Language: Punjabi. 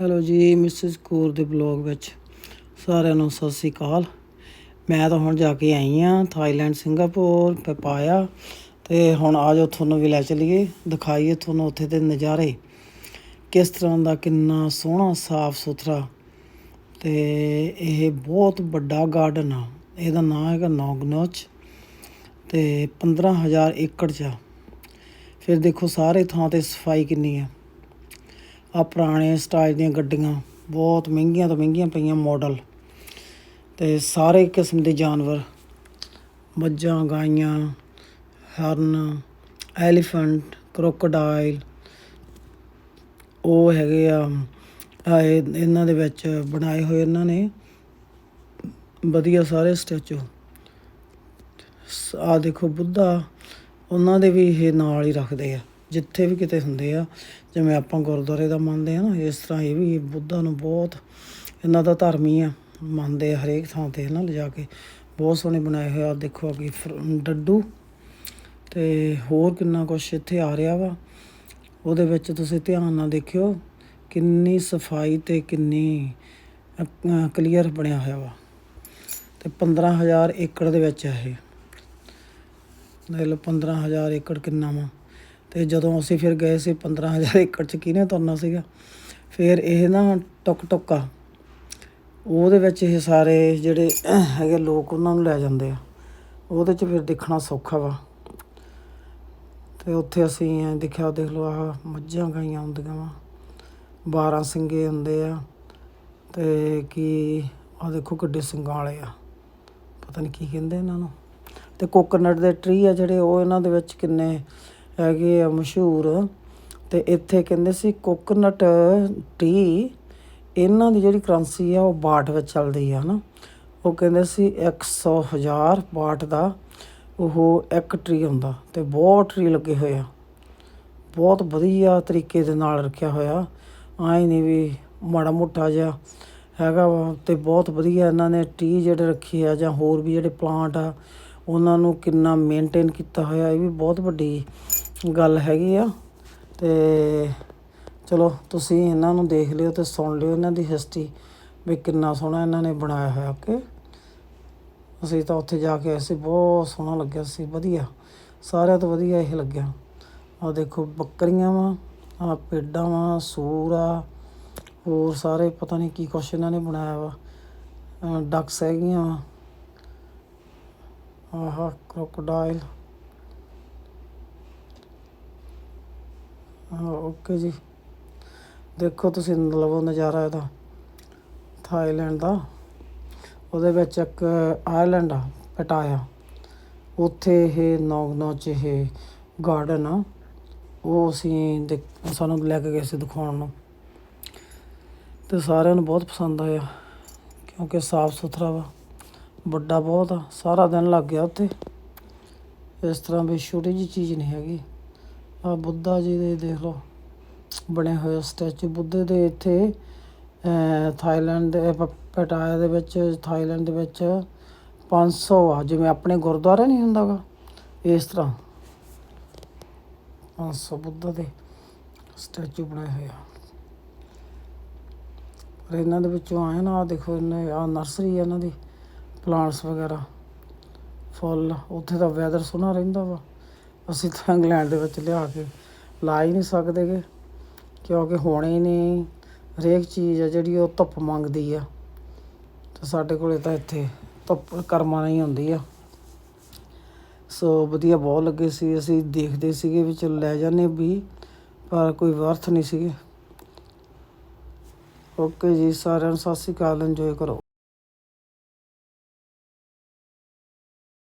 ਹੈਲੋ ਜੀ ਮਿਸਿਸ ਕੌਰ ਦੇ ਬਲੌਗ ਵਿੱਚ ਸਾਰਿਆਂ ਨੂੰ ਸਤਿ ਸ੍ਰੀ ਅਕਾਲ। ਮੈਂ ਤਾਂ ਹੁਣ ਜਾ ਕੇ ਆਈ ਆ ਥਾਈਲੈਂਡ ਸਿੰਗਾਪੁਰ ਪਪਾਇਆ ਤੇ ਹੁਣ ਆ ਜਾਓ ਤੁਹਾਨੂੰ ਵੀ ਲੈ ਚਲੀਏ, ਦਿਖਾਈਏ ਤੁਹਾਨੂੰ ਉੱਥੇ ਦੇ ਨਜ਼ਾਰੇ। ਕਿਸ ਤਰ੍ਹਾਂ ਦਾ ਕਿੰਨਾ ਸੋਹਣਾ, ਸਾਫ਼ ਸੁਥਰਾ ਤੇ ਇਹ ਬਹੁਤ ਵੱਡਾ ਗਾਰਡਨ ਆ। ਇਹਦਾ ਨਾਮ ਹੈਗਾ ਨੌਗਨੋਚ ਤੇ 15000 ਏਕੜ ਚ ਆ। ਫਿਰ ਦੇਖੋ ਸਾਰੇ ਥਾਂ ਤੇ ਸਫ਼ਾਈ ਕਿੰਨੀ ਆ। ਆ ਪੁਰਾਣੇ ਸਟਾਈਲ ਦੀਆਂ ਗੱਡੀਆਂ, ਬਹੁਤ ਮਹਿੰਗੀਆਂ ਤੋਂ ਮਹਿੰਗੀਆਂ ਪਈਆਂ ਮਾਡਲ ਤੇ ਸਾਰੇ ਕਿਸਮ ਦੇ ਜਾਨਵਰ, ਮੱਝਾਂ, ਗਾਈਆਂ, ਹਰਨ, ਐਲੀਫੈਂਟ, ਕ੍ਰੋਕੋਡਾਈਲ, ਉਹ ਹੈਗੇ ਆ ਇਹ- ਇਹਨਾਂ ਦੇ ਵਿੱਚ ਬਣਾਏ ਹੋਏ ਇਹਨਾਂ ਨੇ, ਵਧੀਆ ਸਾਰੇ ਸਟੈਚੂ। ਆ ਦੇਖੋ ਬੁੱਧਾ, ਉਹਨਾਂ ਦੇ ਵੀ ਇਹ ਨਾਲ ਹੀ ਰੱਖਦੇ ਆ। ਜਿੱਥੇ ਵੀ ਕਿਤੇ ਹੁੰਦੇ ਆ, ਜਿਵੇਂ ਆਪਾਂ ਗੁਰਦੁਆਰੇ ਦਾ ਮੰਨਦੇ ਆ ਨਾ, ਇਸ ਤਰ੍ਹਾਂ ਇਹ ਵੀ ਬੁੱਧਾ ਨੂੰ ਬਹੁਤ ਇਹਨਾਂ ਦਾ ਧਰਮ ਹੀ ਆ, ਮੰਨਦੇ ਆ ਹਰੇਕ ਥਾਂ ਤੇ ਨਾ ਲਿਜਾ ਕੇ। ਬਹੁਤ ਸੋਹਣੇ ਬਣਾਏ ਹੋਏ ਆ ਦੇਖੋ ਅੱਗੇ ਫਰ- ਡੱਡੂ ਤੇ ਹੋਰ ਕਿੰਨਾ ਕੁਛ ਇੱਥੇ ਆ ਰਿਹਾ ਵਾ। ਉਹਦੇ ਵਿੱਚ ਤੁਸੀਂ ਧਿਆਨ ਨਾਲ ਦੇਖਿਓ, ਕਿੰਨੀ ਸਫ਼ਾਈ ਤੇ ਕਿੰਨੀ ਕਲੀਅਰ ਬਣਿਆ ਹੋਇਆ ਵਾ। ਤੇ 15000 ਏਕੜ ਦੇ ਵਿੱਚ ਆ ਇਹ। ਦੇਖ ਲਓ 15000 ਏਕੜ ਕਿੰਨਾ ਵਾ। ਤੇ ਜਦੋਂ ਅਸੀਂ ਫਿਰ ਗਏ ਸੀ 15000 ਏਕੜ ਚ ਕਿਹਨੇ ਤੁਰਨਾ ਸੀਗਾ, ਫਿਰ ਇਹ ਨਾ ਟੁਕ ਟੁਕਾ, ਉਹਦੇ ਵਿੱਚ ਇਹ ਸਾਰੇ ਜਿਹੜੇ ਹੈਗੇ ਲੋਕ ਉਹਨਾਂ ਨੂੰ ਲੈ ਜਾਂਦੇ ਆ, ਉਹਦੇ ਚ ਫਿਰ ਦੇਖਣਾ ਸੌਖਾ ਵਾ। ਤੇ ਉੱਥੇ ਅਸੀਂ ਐਂ ਦੇਖਿਆ, ਦੇਖ ਲਓ ਆਹ ਮੱਝਾਂ ਗਾਈਆਂ ਹੁੰਦੀਆਂ ਵਾ 12 ਸਿੰਗੇ ਹੁੰਦੇ ਆ, ਤੇ ਕੀ ਆ ਦੇਖੋ ਕਿੱਡੇ ਸਿੰਗਾਂ ਵਾਲੇ ਆ, ਪਤਾ ਨਹੀਂ ਕੀ ਕਹਿੰਦੇ ਇਹਨਾਂ ਨੂੰ। ਤੇ ਕੋਕੋਨਟ ਦੇ ਟਰੀ ਆ ਜਿਹੜੇ, ਉਹ ਇਹਨਾਂ ਦੇ ਵਿੱਚ ਕਿੰਨੇ ਹੈਗੇ ਆ ਮਸ਼ਹੂਰ। ਤੇ ਇੱਥੇ ਕਹਿੰਦੇ ਸੀ ਕੋਕੋਨਟ ਟੀ ਇਹਨਾਂ ਦੀ ਜਿਹੜੀ ਕਰੰਸੀ ਆ ਉਹ ਬਾਟ ਵਿੱਚ ਚੱਲਦੀ ਆ, ਹਨਾ। ਉਹ ਕਹਿੰਦੇ ਸੀ 100 ਹਜ਼ਾਰ ਬਾਟ ਦਾ, ਉਹ ਇੱਕ ਟਰੀ ਹੁੰਦਾ ਤੇ ਬਹੁਤ ਟਰੀ ਲੱਗੇ ਹੋਏ ਆ। ਬਹੁਤ ਵਧੀਆ ਤਰੀਕੇ ਦੇ ਨਾਲ ਰੱਖਿਆ ਹੋਇਆ। ਆਏ ਨਹੀਂ ਵੀ ਮਾੜਾ ਮੋਟਾ ਜਿਹਾ ਹੈਗਾ ਵਾ ਤੇ ਬਹੁਤ ਵਧੀਆ ਇਹਨਾਂ ਨੇ ਟੀ ਜਿਹੜੇ ਰੱਖੇ ਆ ਜਾਂ ਹੋਰ ਵੀ ਜਿਹੜੇ ਪਲਾਂਟ ਆ, ਉਹਨਾਂ ਨੂੰ ਕਿੰਨਾ ਮੇਨਟੇਨ ਕੀਤਾ ਹੋਇਆ, ਇਹ ਵੀ ਬਹੁਤ ਵੱਡੀ ਗੱਲ ਹੈਗੀ ਆ ਤੇ ਚਲੋ ਤੁਸੀਂ ਇਹਨਾਂ ਨੂੰ ਦੇਖ ਲਿਓ ਤੇ ਸੁਣ ਲਿਓ ਇਹਨਾਂ ਦੀ ਹਿਸਟਰੀ ਵੀ ਕਿੰਨਾ ਸੋਹਣਾ ਇਹਨਾਂ ਨੇ ਬਣਾਇਆ ਹੋਇਆ ਕਿ ਅਸੀਂ ਤਾਂ ਉੱਥੇ ਜਾ ਕੇ ਆਏ ਸੀ, ਬਹੁਤ ਸੋਹਣਾ ਲੱਗਿਆ ਸੀ, ਵਧੀਆ। ਸਾਰਿਆਂ ਤੋਂ ਵਧੀਆ ਇਹ ਲੱਗਿਆ। ਆ ਦੇਖੋ ਬੱਕਰੀਆਂ ਵਾ ਆ ਪੇਡਾਂ ਵਾ, ਸੂਰ ਆ, ਹੋਰ ਸਾਰੇ ਪਤਾ ਨਹੀਂ ਕੀ ਕੁਛ ਇਹਨਾਂ ਨੇ ਬਣਾਇਆ ਵਾ। ਡਕਸ ਹੈਗੀਆਂ। ਵਾ ਆਹ ਕ੍ਰੋਕੋਡਾਈਲ ਹਾਂ ਓਕੇ ਜੀ। ਦੇਖੋ ਤੁਸੀਂ ਲਵੋ ਨਜ਼ਾਰਾ ਇਹਦਾ। ਥਾਈਲੈਂਡ ਦਾ। ਉਹਦੇ ਵਿੱਚ ਇੱਕ ਆਇਲੈਂਡ ਆ, ਪਟਾਇਆ। ਉੱਥੇ ਇਹ ਨੌਗਨੋ ਚ ਇਹ ਗਾਰਡਨ ਆ। ਉਹ ਅਸੀਂ ਦੇਖ- ਸਾਨੂੰ ਲੈ ਕੇ ਗਏ ਸੀ ਦਿਖਾਉਣ ਨੂੰ। ਤੇ ਸਾਰਿਆਂ ਨੂੰ ਬਹੁਤ ਪਸੰਦ ਆਇਆ, ਕਿਉਂਕਿ ਸਾਫ਼ ਸੁਥਰਾ ਵਾ। ਵੱਡਾ ਬਹੁਤ ਆ, ਸਾਰਾ ਦਿਨ ਲੱਗ ਗਿਆ ਉੱਥੇ। ਇਸ ਤਰ੍ਹਾਂ ਵੀ ਛੋਟੀ ਜੀ ਚੀਜ਼ ਨਹੀਂ ਹੈਗੀ। ਆ ਬੁੱਧਾ ਜੀ ਦੇ ਦੇਖ ਲਓ। ਬਣੇ ਹੋਏ ਸਟੈਚੂ। ਬੁੱਧੇ ਦੇ ਇੱਥੇ ਥਾਈਲੈਂਡ ਦੇ ਪਟਾਇਆ ਦੇ ਵਿੱਚ, ਥਾਈਲੈਂਡ ਦੇ ਵਿੱਚ 500 ਆ। ਜਿਵੇਂ ਆਪਣੇ ਗੁਰਦੁਆਰੇ ਨਹੀਂ ਹੁੰਦਾਗਾ। ਇਸ ਤਰ੍ਹਾਂ। 500 ਬੁੱਧਾ ਦੇ ਸਟੈਚੂ ਬਣਾਏ ਹੋਏ ਆ। ਪਰ ਇਹਨਾਂ ਦੇ ਵਿੱਚੋਂ ਆਏ ਨਾ ਆ ਦੇਖੋ ਇਹਨੇ ਆ ਨਰਸਰੀ ਆ ਇਹਨਾਂ ਦੀ। ਪਲਾਂਟਸ ਵਗੈਰਾ। ਫੁੱਲ। ਉੱਥੇ ਦਾ ਵੈਦਰ ਸੋਹਣਾ ਰਹਿੰਦਾ ਵਾ। ਅਸੀਂ ਤਾਂ ਇੰਗਲੈਂਡ ਦੇ ਵਿੱਚ ਲਿਆ ਕੇ ਲਾ ਹੀ ਨਹੀਂ ਸਕਦੇ ਗੇ ਕਿਉਂਕਿ ਹੋਣੇ ਹੀ ਨਹੀਂ। ਹਰੇਕ ਚੀਜ਼ ਆ ਜਿਹੜੀ ਉਹ ਧੁੱਪ ਮੰਗਦੀ ਆ। ਤੇ ਸਾਡੇ ਕੋਲੇ ਤਾਂ ਇੱਥੇ ਧੁੱਪ, ਕਰਮਾਂ ਨਹੀਂ ਹੁੰਦੀ ਆ। ਸੋ ਵਧੀਆ ਬਹੁਤ ਲੱਗੇ ਸੀ। ਅਸੀਂ ਦੇਖਦੇ ਸੀਗੇ ਵੀ ਚਲ ਲੈ ਜਾਂਦੇ ਵੀ, ਪਰ ਕੋਈ ਵਰਥ ਨਹੀਂ ਸੀਗੇ। ਓਕੇ ਜੀ, ਸਾਰਿਆਂ ਨੂੰ ਸਤਿ ਸ਼੍ਰੀ ਅਕਾਲ ਇੰਜੋਏ ਕਰੋ।